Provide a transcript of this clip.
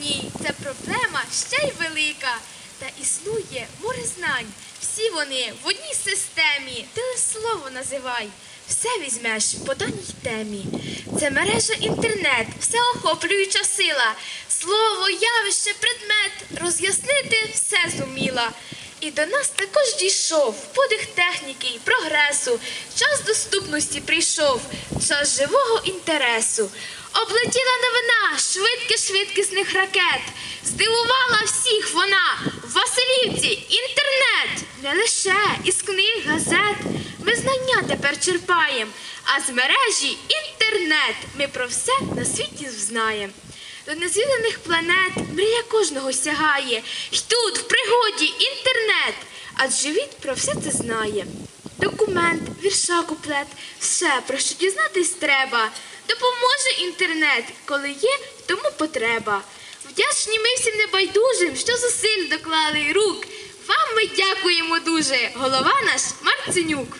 Ні, це проблема ще й велика. Та існує море знань. Всі вони в одній системі. Ти лиш слово називай. Все візьмеш по даній темі. Це мережа інтернет, всеохоплююча сила. Слово, явище, предмет роз'яснити все зуміла. І до нас також дійшов подих техніки й прогресу. Час доступності прийшов, час живого інтересу. Облетіла новина швидкісних ракет. Здивувала всіх вона в Василівці інтернет. Не лише із книг, газет. Ми знання тепер черпаєм, а з мережі інтернет ми про все на світі знаємо. До незвіданих планет мрія кожного сягає. Й тут, в пригоді, інтернет, адже він про все це знає. Документ, вірша, куплет, все, про що дізнатись треба. Допоможе інтернет, коли є тому потреба. Вдячні ми всім небайдужим, що зусиль доклали рук. Вам ми дякуємо дуже, голова наш Марценюк.